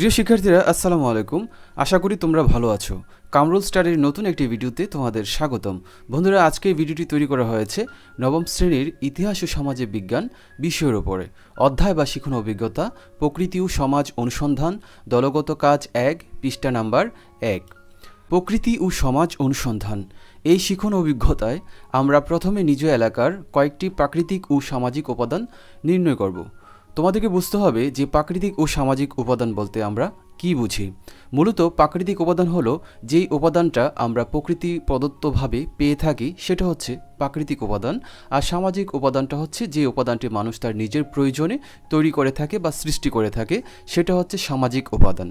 প্রিয় শিক্ষার্থীরা, আসসালামু আলাইকুম। আশা করি তোমরা ভালো আছো। কামরুল স্টারের নতুন একটি ভিডিওতে তোমাদের স্বাগতম। বন্ধুরা, আজকে ভিডিওটি তৈরি করা হয়েছে নবম শ্রেণির ইতিহাস ও সমাজে বিজ্ঞান বিষয়ের ওপরে অধ্যায় বা শিখন অভিজ্ঞতা, প্রকৃতি ও সমাজ অনুসন্ধান, দলগত কাজ এক, পৃষ্ঠা নাম্বার এক। প্রকৃতি ও সমাজ অনুসন্ধান। এই শিখন অভিজ্ঞতায় আমরা প্রথমে নিজ এলাকার কয়েকটি প্রাকৃতিক ও সামাজিক উপাদান নির্ণয় করব। তোমাদেরকে বুঝতে হবে যে প্রাকৃতিক ও সামাজিক উপাদান বলতে আমরা কি বুঝি? মূলত প্রাকৃতিক উপাদান হলো যেই উপাদানটা আমরা প্রকৃতি প্রদত্তভাবে পেয়ে থাকি, সেটা হচ্ছে প্রাকৃতিক উপাদান। আর সামাজিক উপাদানটা হচ্ছে যে উপাদানটি মানুষ তার নিজের প্রয়োজনে তৈরি করে থাকে বা সৃষ্টি করে থাকে, সেটা হচ্ছে সামাজিক উপাদান।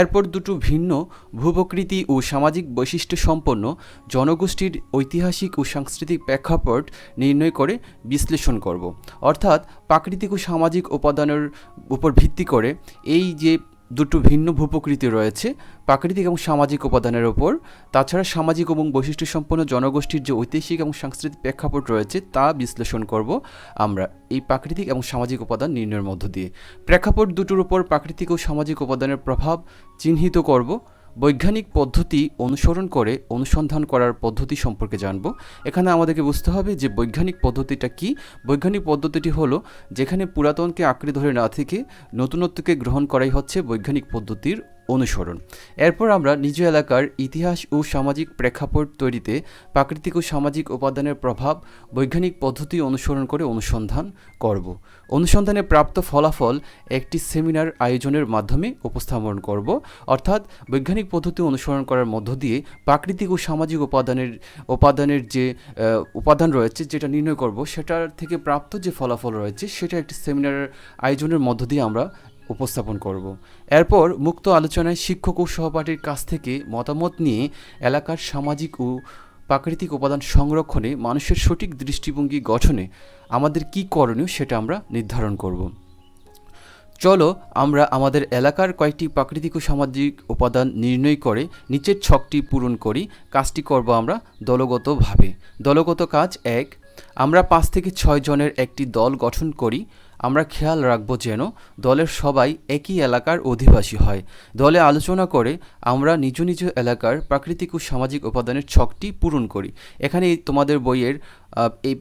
এরপর দুটো ভিন্ন ভূপ্রকৃতি ও সামাজিক বৈশিষ্ট্য সম্পন্ন জনগোষ্ঠীর ঐতিহাসিক ও সাংস্কৃতিক প্রেক্ষাপট নির্ণয় করে বিশ্লেষণ করব। অর্থাৎ প্রাকৃতিক ও সামাজিক উপাদানের উপর ভিত্তি করে এই যে দুটো ভিন্ন ভূপ্রকৃতি রয়েছে, প্রাকৃতিক এবং সামাজিক উপাদানের ওপর। তাছাড়া সামাজিক এবং বৈশিষ্ট্য সম্পন্ন জনগোষ্ঠীর যে ঐতিহাসিক এবং সাংস্কৃতিক প্রেক্ষাপট রয়েছে, তা বিশ্লেষণ করব আমরা এই প্রাকৃতিক এবং সামাজিক উপাদান নির্ণয়ের মধ্য দিয়ে। প্রেক্ষাপট দুটোর উপর প্রাকৃতিক ও সামাজিক উপাদানের প্রভাব চিহ্নিত করব। বৈজ্ঞানিক পদ্ধতি অনুসরণ করে অনুসন্ধান করার পদ্ধতি সম্পর্কে জানব। এখানে আমাদেরকে বুঝতে হবে যে বৈজ্ঞানিক পদ্ধতিটা কি। বৈজ্ঞানিক পদ্ধতিটি হলো যেখানে পুরাতনকে আঁকড়ে ধরে না থেকে নতুনত্বকে গ্রহণ করাই হচ্ছে বৈজ্ঞানিক পদ্ধতির অনুসরণ। এরপর আমরা নিজ এলাকার ইতিহাস ও সামাজিক প্রেক্ষাপট তৈরিতে প্রাকৃতিক ও সামাজিক উপাদানের প্রভাব, বৈজ্ঞানিক পদ্ধতি অনুসরণ করে অনুসন্ধান করব। অনুসন্ধানে প্রাপ্ত ফলাফল একটি সেমিনার আয়োজনের মাধ্যমে উপস্থাপন করব। অর্থাৎ বৈজ্ঞানিক পদ্ধতি অনুসরণ করার মধ্য দিয়ে প্রাকৃতিক ও সামাজিক উপাদানের উপাদানের যে উপাদান রয়েছে যেটা নির্ণয় করব, সেটার থেকে প্রাপ্ত যে ফলাফল রয়েছে, সেটা একটি সেমিনার আয়োজনের মধ্য দিয়ে আমরা উপস্থাপন করব। এরপর মুক্ত আলোচনায় শিক্ষক ও সহপাঠীর কাছ থেকে মতামত নিয়ে এলাকার সামাজিক ও প্রাকৃতিক উপাদান সংরক্ষণে মানুষের সঠিক দৃষ্টিভঙ্গি গঠনে আমাদের কি করণীয় সেটা আমরা নির্ধারণ করব। চলো আমরা আমাদের এলাকার কয়েকটি প্রাকৃতিক ও সামাজিক উপাদান নির্ণয় করে নিচের ছকটি পূরণ করি। কাজটি করব আমরা দলগতভাবে। দলগত কাজ এক, আমরা পাঁচ থেকে ছয় জনের একটি দল গঠন করি। আমরা খেয়াল রাখব যেন দলের সবাই একই এলাকার অধিবাসী হয়। দলে আলোচনা করে আমরা নিজ নিজ এলাকার প্রাকৃতিক ও সামাজিক উপাদানের ছকটি পূরণ করি। এখানে তোমাদের বইয়ের এই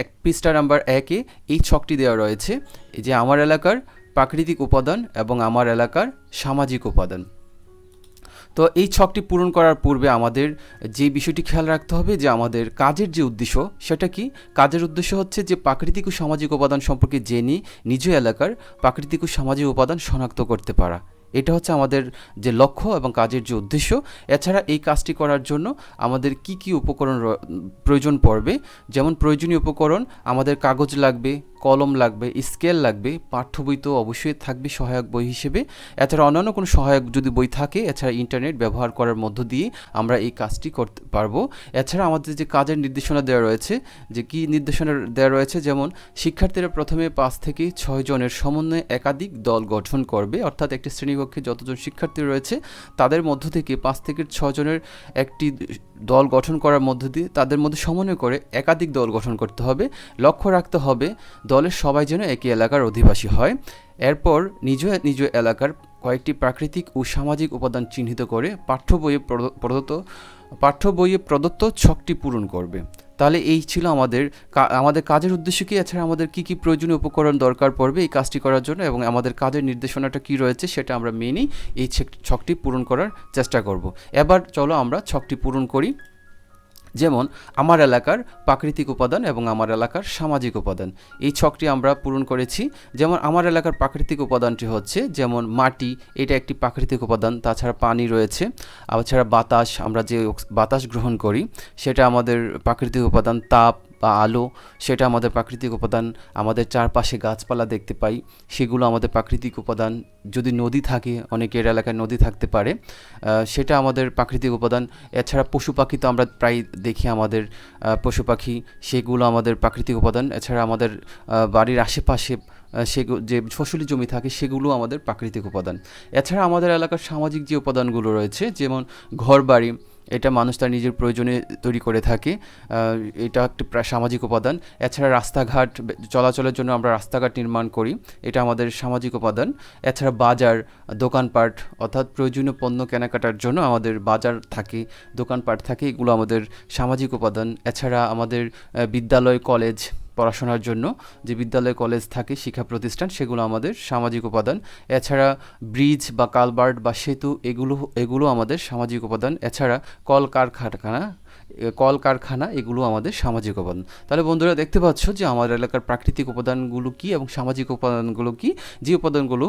এক পৃষ্ঠা নাম্বার একে এই ছকটি দেওয়া রয়েছে যে আমার এলাকার প্রাকৃতিক উপাদান এবং আমার এলাকার সামাজিক উপাদান। তো এই ছকটি পূরণ করার পূর্বে আমাদের যে বিষয়টি খেয়াল রাখতে হবে যে আমাদের কাজের যে উদ্দেশ্য, সেটা কি? কাজের উদ্দেশ্য হচ্ছে যে প্রাকৃতিক ও সামাজিক উপাদান সম্পর্কে জেনে নিজ এলাকার প্রাকৃতিক ও সামাজিক উপাদান শনাক্ত করতে পারা। এটা হচ্ছে আমাদের যে লক্ষ্য এবং কাজের যে উদ্দেশ্য। এছাড়া এই কাজটি করার জন্য আমাদের কি কি উপকরণ প্রয়োজন পড়বে? যেমন প্রয়োজনীয় উপকরণ, আমাদের কাগজ লাগবে কলম লাগবে, স্কেল লাগবে, পাঠ্য বই তো অবশ্যই থাকবে সহায়ক বই হিসেবে। এছাড়া অন্যান্য কোনো সহায়ক যদি বই থাকে, এছাড়া ইন্টারনেট ব্যবহার করার মধ্য দিয়ে আমরা এই কাজটি করতে পারব। এছাড়া আমাদের যে কাজের নির্দেশনা দেওয়া রয়েছে, যে কি নির্দেশনা দেওয়া রয়েছে, যেমন শিক্ষার্থীরা প্রথমে পাঁচ থেকে ছয় জনের সমন্বয়ে একাধিক দল গঠন করবে, অর্থাৎ একটি শ্রেণীকক্ষে যতজন শিক্ষার্থী রয়েছে, তাদের মধ্য থেকে পাঁচ থেকে ছজনের একটি দল গঠন করার মধ্য দিয়ে তাদের মধ্যে সমন্বয় করে একাধিক দল গঠন করতে হবে। লক্ষ্য রাখতে হবে দলের সবাই যেন একই এলাকার অধিবাসী হয়। এরপর নিজ নিজ এলাকার কয়েকটি প্রাকৃতিক ও সামাজিক উপাদান চিহ্নিত করে পাঠ্য বইয়ে প্রদত্ত পাঠ্য বইয়ে প্রদত্ত ছকটি পূরণ করবে। তাহলে এই ছিল আমাদের আমাদের কাজের উদ্দেশ্য কী? এছাড়া আমাদের কী কী প্রয়োজনীয় উপকরণ দরকার পড়বে এই কাজটি করার জন্য এবং আমাদের কাজের নির্দেশনাটা কী রয়েছে সেটা আমরা মেনেই এই ছকটি পূরণ করার চেষ্টা করব। এবার চলো আমরা ছকটি পূরণ করি। যেমন আমার এলাকার প্রাকৃতিক উপাদান এবং আমার এলাকার সামাজিক উপাদান। এই ছকটি আমরা পূরণ করেছি। যেমন আমার এলাকার প্রাকৃতিক উপাদানটি হচ্ছে যেমন মাটি, এটা একটি প্রাকৃতিক উপাদান, তাছাড়া পানি রয়েছে। তাছাড়া বাতাস, আমরা যে বাতাস গ্রহণ করি, সেটা আমাদের প্রাকৃতিক উপাদান তাপ বা আলো, সেটা আমাদের প্রাকৃতিক উপাদান, আমাদের চারপাশে গাছপালা দেখতে পাই, সেগুলো আমাদের প্রাকৃতিক উপাদান। যদি নদী থাকে, অনেকের এলাকায় নদী থাকতে পারে সেটা আমাদের প্রাকৃতিক উপাদান। এছাড়া পশু পাখি তো আমরা প্রায় দেখি আমাদের পশু পাখি, সেগুলো আমাদের প্রাকৃতিক উপাদান। এছাড়া আমাদের বাড়ির আশেপাশে সে যে ফসলি জমি থাকে, সেগুলো আমাদের প্রাকৃতিক উপাদান। এছাড়া আমাদের এলাকার সামাজিক যে উপাদানগুলো রয়েছে, যেমন ঘর বাড়ি এটা মানুষ তার নিজের প্রয়োজনে তৈরি করে থাকে। এটা একটা প্রায় সামাজিক উপাদান। এছাড়া রাস্তাঘাট চলাচলের জন্য আমরা রাস্তাঘাট নির্মাণ করি। এটা আমাদের সামাজিক উপাদান। এছাড়া বাজার, দোকানপাট, অর্থাৎ প্রয়োজনীয় পণ্য কেনাকাটার জন্য আমাদের বাজার থাকে, দোকানপাট থাকে। এগুলো আমাদের সামাজিক উপাদান। এছাড়া আমাদের বিদ্যালয়, কলেজ পড়াশোনার জন্য যে বিদ্যালয়, কলেজ থাকে, শিক্ষা প্রতিষ্ঠান, সেগুলো আমাদের সামাজিক উপাদান। এছাড়া ব্রিজ বা কালবার্ট বা সেতু, এগুলো এগুলো আমাদের সামাজিক উপাদান। এছাড়া কল কারখানা এ, কল কারখানা এগুলো আমাদের সামাজিক উপাদান। তাহলে বন্ধুরা দেখতে পাচ্ছ যে আমার এলাকার প্রাকৃতিক উপাদানগুলো কি এবং সামাজিক উপাদানগুলো কি? যে উপাদানগুলো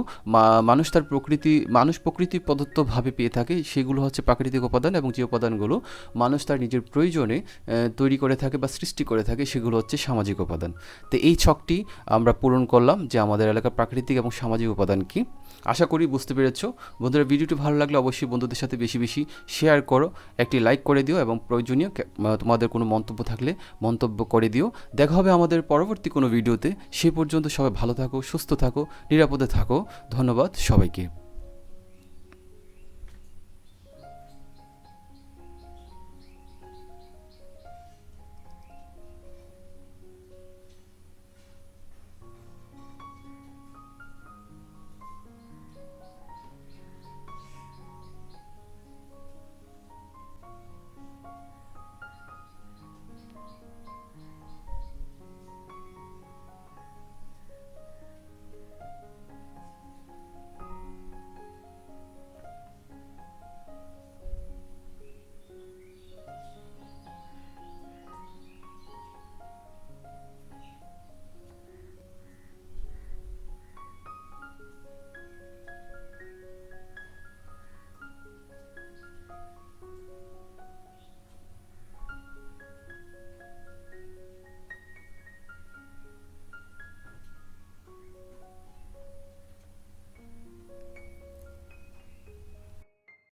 মানুষ তার প্রকৃতি মানুষ প্রকৃতি প্রদত্তভাবে পেয়ে থাকে সেগুলো হচ্ছে প্রাকৃতিক উপাদান এবং যে উপাদানগুলো মানুষ তার নিজের প্রয়োজনে তৈরি করে থাকে বা সৃষ্টি করে থাকে সেগুলো হচ্ছে সামাজিক উপাদান। তো এই ছকটি আমরা পূরণ করলাম যে আমাদের এলাকার প্রাকৃতিক এবং সামাজিক উপাদান কি। আশা করি বুঝতে পেরেছ। বন্ধুরা ভিডিওটি ভালো লাগলে অবশ্যই বন্ধুদের সাথে বেশি বেশি শেয়ার করো একটি লাইক করে দিও এবং প্রয়োজনীয় তোমাদের কোনো মন্তব্য থাকলে মন্তব্য করে দিও। দেখা হবে আমাদের পরবর্তী কোনো ভিডিওতে। সে পর্যন্ত সবাই ভালো থাকো, সুস্থ থাকো, নিরাপদে থাকো। ধন্যবাদ সবাইকে।